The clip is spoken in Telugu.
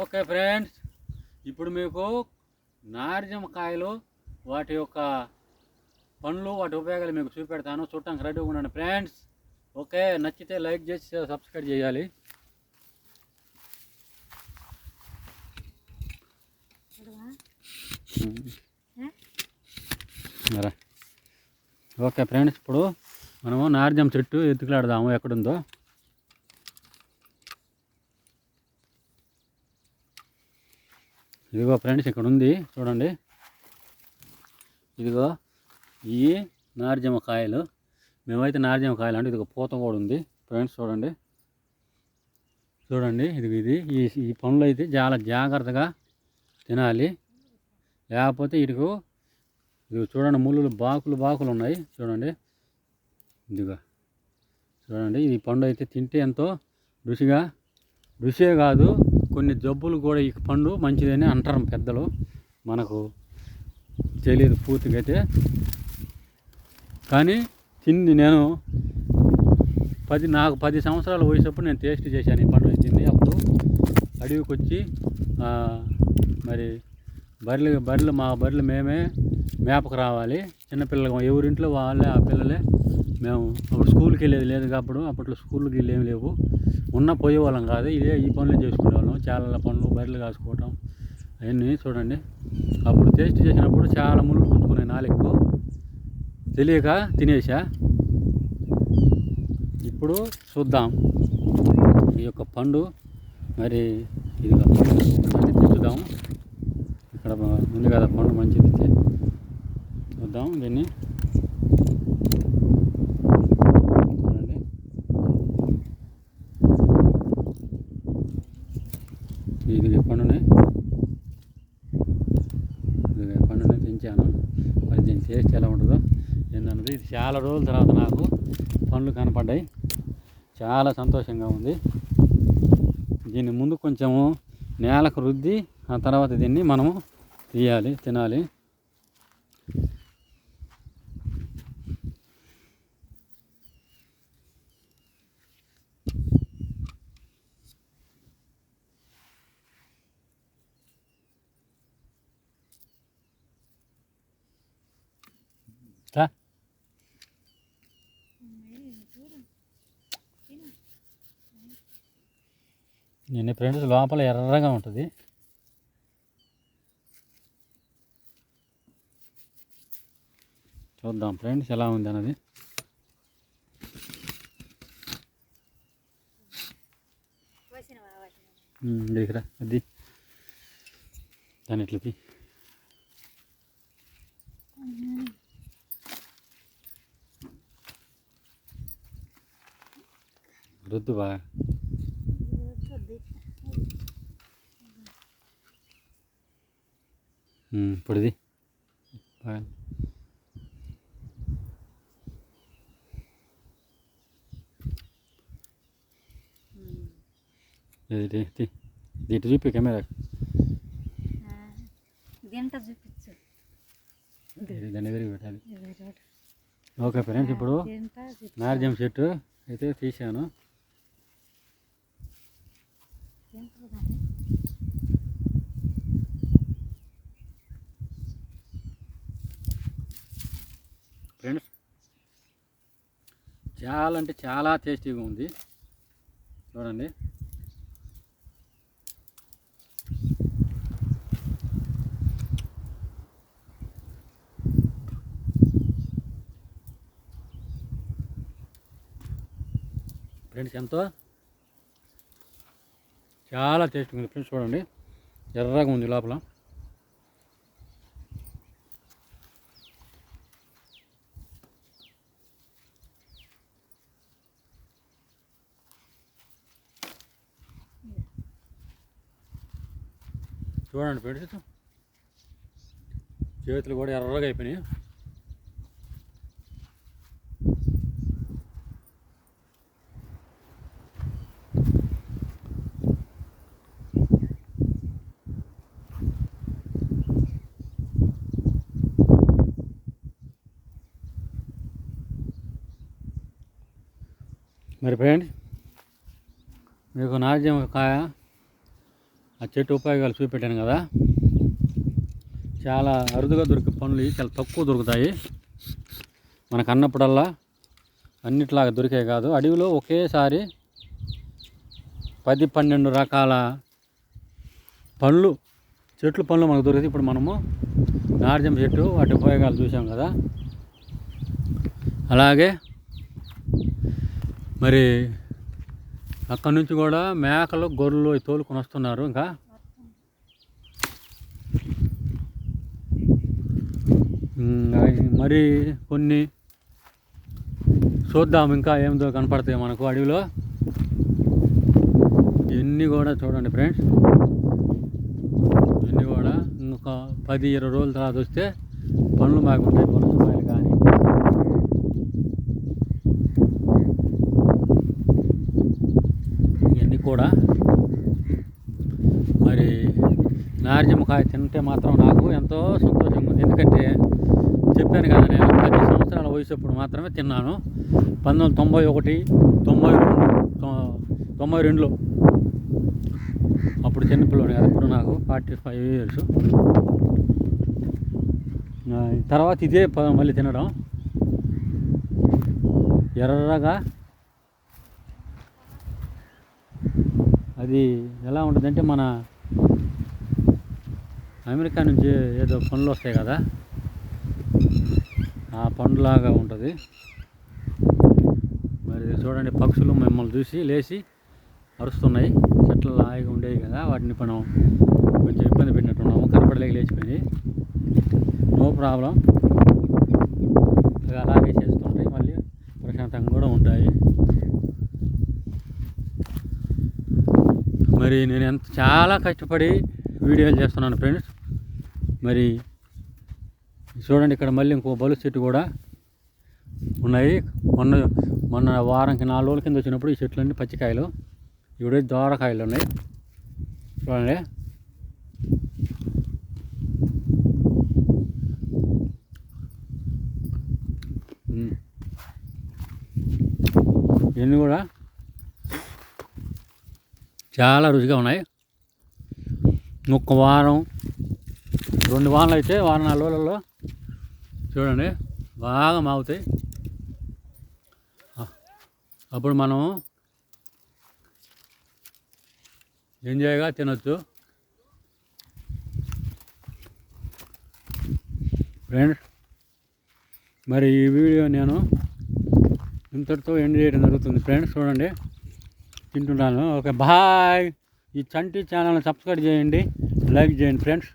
ఓకే ఫ్రెండ్స్ ఇప్పుడు మీకు నారింజ కాయలు వాటి యొక్క పండ్లు వాటి ఉపయోగాలు మీకు చూపెడతాను. చూడటానికి రెడీగా ఉండండి ఫ్రెండ్స్. ఓకే నచ్చితే లైక్ చేసి సబ్స్క్రైబ్ చేయాలి. ఓకే ఫ్రెండ్స్ ఇప్పుడు మనము నారింజం చెట్టు ఎత్తుకులాడదాము ఎక్కడుందో. ఇదిగో ఫ్రెండ్స్ ఇక్కడ ఉంది చూడండి. ఇదిగో ఈ నార్జమ కాయలు. మేమైతే నార్జమ కాయలు అంటే ఇదిగో పూత కూడా ఉంది. ఫ్రెండ్స్ చూడండి. చూడండి ఇది ఇది. ఈ ఈ పనులు అయితే చాలా జాగ్రత్తగా తినాలి. లేకపోతే ఇదిగో ఇదిగో చూడండి ముళ్ళు బాకులు బాకులు ఉన్నాయి. చూడండి. ఇదిగో చూడండి ఈ పండు అయితే తింటే ఎంతో రుచిగా రుచే కాదు. కొన్ని జబ్బులు కూడా ఈ పండు మంచిదని అంటారు పెద్దలు. మనకు తెలియదు పూర్తిగా అయితే కానీ తిని నేను పది నాకు పది సంవత్సరాల వయసప్పుడు నేను టేస్ట్ చేశాను ఈ పండు తింది అప్పుడు అడవికి వచ్చి మరి బర్రెలు బర్రెలు మా బర్రెలు మేమే మేపకు రావాలి. చిన్నపిల్లలు ఎవరింట్లో వాళ్ళే ఆ పిల్లలే మేము అప్పుడు స్కూల్కి వెళ్ళేది లేదు అప్పుడు అప్పట్లో స్కూల్కి వెళ్ళి ఏమి లేవు. ఉన్న పోయేవాళ్ళం కాదు. ఇదే ఈ పనులు చేసుకునేవాళ్ళం చాలా పనులు బర్రెలు కాసుకోవటం అవన్నీ చూడండి. అప్పుడు టేస్ట్ చేసినప్పుడు చాలా ముళ్ళు కుట్టుకునే నాలుగు. తెలియక తినేసా. ఇప్పుడు చూద్దాం. ఈ యొక్క పండు మరి ఇది పండు తెచ్చుదాం ఇక్కడ ఉంది కదా పండు మంచిది. చూద్దాం దీన్ని చూడండి ఇది పండుని. ఇది పండుని తెంచాను. మరి దీని టేస్ట్ ఎలా ఉంటుందో ఏంటన్నది ఇది చాలా రోజుల తర్వాత నాకు పండ్లు కనపడ్డాయి. చాలా సంతోషంగా ఉంది. దీన్ని ముందు కొంచెము నేలకు రుద్ది ఆ తర్వాత దీన్ని మనము తీయాలి తినాలి. రా. నిన్న ఫ్రెండ్స్ లోపల ఎర్రగా ఉంటుంది. చూద్దాం ఫ్రెండ్స్ ఎలా ఉంది అన్నది. దగ్గర అది. దాని ఇట్లకి రుద్దు బాగా ఉమ్, ఇప్పుడు ఇది బాగా ఇది ఇది, ఇది. ఇది ఇటు చూపి కెమెరా దీంట్లో చూపించు దాన్ని ఎదురు పెట్టాలి ఓకే ఫ్రెండ్స్ ఇప్పుడు దీంట్లో నార్జం చెట్టు అయితే తీసాను. దీంట్లో. ఫ్రెండ్స్ చాలా అంటే చాలా టేస్టీగా ఉంది. చూడండి. ఫ్రెండ్స్ ఎంతో చాలా టేస్టీగా ఉంది ఫ్రెండ్స్ చూడండి. ఎర్రగా ఉంది లోపల. చూడండి ఫ్రెండ్స్. చేతులు కూడా ఎర్రగా అయిపోయినాయి. మరి ఫ్రెండ్స్ మీకు నాజ్యం కాయ ఆ చెట్టు ఉపయోగాలు చూపెట్టాను కదా. చాలా అరుదుగా దొరికే పనులు చాలా తక్కువ దొరుకుతాయి. మనకు అన్నప్పుడల్లా అన్నిట్లాగా దొరికే కాదు. అడవిలో ఒకేసారి పది పన్నెండు రకాల పండ్లు చెట్లు పండ్లు మనకు దొరికితే ఇప్పుడు మనము నార్జం చెట్టు వాటి ఉపయోగాలు చూసాం కదా. అలాగే మరి అక్కడి నుంచి కూడా మేకలు గొర్రెలు తోలుకొని వస్తున్నారు ఇంకా. మరి కొన్ని చూద్దాం ఇంకా ఏమిదో కనపడతాయి మనకు అడవిలో. ఇవన్నీ కూడా చూడండి ఫ్రెండ్స్. ఇవన్నీ కూడా ఇంకొక పది ఇరవై రోజుల తర్వాత వస్తే పనులు మాకు ఉంటాయి పనులు కానీ ఇవన్నీ కూడా మరి వంకాయ తింటే మాత్రం నాకు ఎంతో సంతోషంగా ఉంది. ఎందుకంటే చెప్పాను కదా నేను పది సంవత్సరాల వయసు అప్పుడు మాత్రమే తిన్నాను. పంతొమ్మిది తొంభై ఒకటి తొంభై రెండు తొంభై రెండులో. అప్పుడు చిన్నపిల్లని కదా ఇప్పుడు నాకు ఫార్టీ ఫైవ్ ఇయర్స్. తర్వాత ఇదే మళ్ళీ తినడం. ఎర్రగా. అది ఎలా ఉంటుందంటే మన అమెరికా నుంచి ఏదో పండ్లు వస్తాయి కదా. ఆ పండులాగా ఉంటుంది. మరి చూడండి పక్షులు మిమ్మల్ని చూసి లేచి అరుస్తున్నాయి. చెట్లు హాయిగా ఉండేవి కదా వాటిని మనం కొంచెం ఇబ్బంది పెట్టినట్టున్నాము. కనపడలేక లేచిపోయి నో ప్రాబ్లం. అలాగే చేస్తుంటాయి. మళ్ళీ ప్రశాంతంగా కూడా ఉంటాయి. మరి నేను ఎంత చాలా కష్టపడి వీడియోలు చేస్తున్నాను ఫ్రెండ్స్. మరి చూడండి ఇక్కడ మళ్ళీ ఇంకో బలు చెట్టు కూడా ఉన్నాయి. మొన్న మొన్న వారంకి నాలుగు రోజుల కింద వచ్చినప్పుడు ఈ చెట్లన్నీ పచ్చికాయలు. ఇవిడే దోరకాయలు ఉన్నాయి. చూడండి. ఇవన్నీ కూడా చాలా రుచిగా ఉన్నాయి. ఒక్క వారం రెండు వానలు అయితే వారం నాలుగు రోజులలో చూడండి బాగా మాగుతాయి. అప్పుడు మనం ఎంజాయ్గా తినొచ్చు. ఫ్రెండ్స్ మరి ఈ వీడియో నేను ఇంతటితో ఎండ్ చేయడం జరుగుతుంది. ఫ్రెండ్స్ చూడండి తింటున్నాను. Okay bye. ఈ చంటి ఛానల్ని సబ్స్క్రైబ్ చేయండి లైక్ చేయండి ఫ్రెండ్స్.